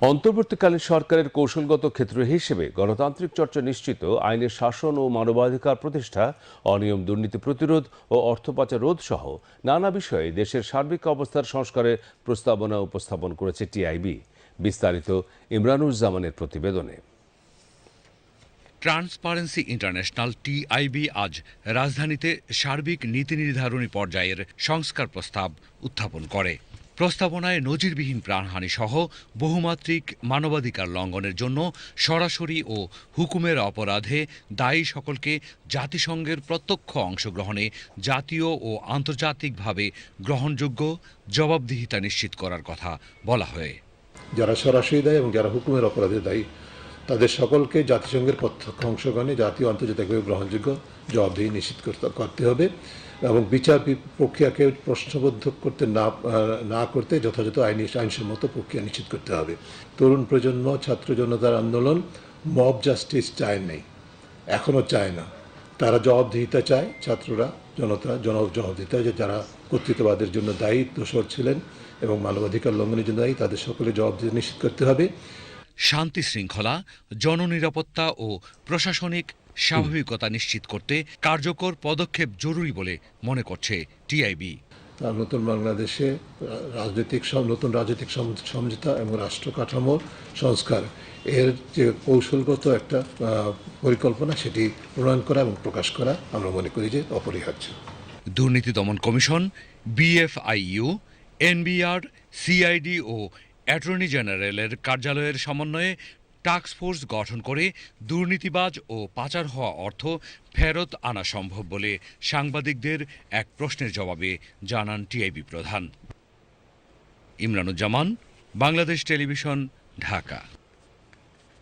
অন্তর্বর্তীকালীন সরকারের কৌশলগত ক্ষেত্র হিসেবে গণতান্ত্রিক চর্চা নিশ্চিত, আইনের শাসন ও মানবাধিকার প্রতিষ্ঠা, অনিয়ম দুর্নীতি প্রতিরোধ ও অর্থ পাচার রোধ সহ নানা বিষয়ে দেশের সার্বিক অবস্থার সংস্কারের প্রস্তাবনা উপস্থাপন করেছে টিআইবি। বিস্তারিত ইমরানুজ্জামানের প্রতিবেদনে। ট্রান্সপারেন্সি ইন্টারন্যাশনাল টিআইবি আজ রাজধানীতে সার্বিক নীতি নির্ধারণী পর্যায়ের সংস্কার প্রস্তাব উত্থাপন করে। প্রস্তাবনায় নজিরবিহীন প্রাণহানি সহ বহুমাত্রিক মানবাধিকার লঙ্ঘনের জন্য সরাসরি ও হুকুমের অপরাধে দায়ী সকলকে জাতিসংঘের প্রত্যক্ষ অংশগ্রহণে জাতীয় ও আন্তর্জাতিকভাবে গ্রহণযোগ্য জবাবদিহিতা নিশ্চিত করার কথা বলা হয়। যারা সরাসরি দায়ী এবং যারা হুকুমের অপরাধে দায়ী তাদের সকলকে জাতিসংঘের প্রত্যক্ষ অংশগ্রহণে জাতীয় আন্তর্জাতিকভাবে গ্রহণযোগ্য জবাবদিহি নিশ্চিত করতে- হবে এবং বিচার প্রক্রিয়াকে প্রশ্নবদ্ধ করতে না না করতে যথাযথ আইনি, আইনসম্মত প্রক্রিয়া নিশ্চিত করতে হবে। তরুণ প্রজন্ম, ছাত্র জনতার আন্দোলন, মব জাস্টিস চায় নেই এখনও চায় না। তারা জবাবদিহিতা চায়, ছাত্ররা, জনতা, জন জবাবদিহিতা যে যারা কর্তৃত্ববাদের জন্য দায়ী, দোষর ছিলেন এবং মানবাধিকার লঙ্ঘনের জন্য দায়ী, তাদের সকলে জবাবদিহি নিশ্চিত করতে হবে। শান্তি শৃঙ্খলা জননিরাপত্তা ও প্রশাসনিক স্বাভাবিকতা নিশ্চিত করতে কার্যকর পদক্ষেপ জরুরি বলে মনে করছে টিআইবি তার নতুন বাংলাদেশে রাজনৈতিক নতুন রাজনৈতিক সম- সমঝোতা এবং রাষ্ট্র কাঠামোর সংস্কার এর যে কৌশলগত একটা পরিকল্পনা সেটি প্রণয়ন করা এবং প্রকাশ করা আমরা মনে করি যে অপরিহার্য। দুর্নীতি দমন কমিশন বিএফআইইউ এনবিআর সিআইডি ও অ্যাটর্নি জেনারেলের কার্যালয়ের সমন্বয়ে টাস্কফোর্স গঠন করে দুর্নীতিবাজ ও পাচার হওয়া অর্থ ফেরত আনা সম্ভব বলে সাংবাদিকদের এক প্রশ্নের জবাবে জানান টিআইবি প্রধান। ইমরানুজ্জামান, বাংলাদেশ টেলিভিশন, ঢাকা।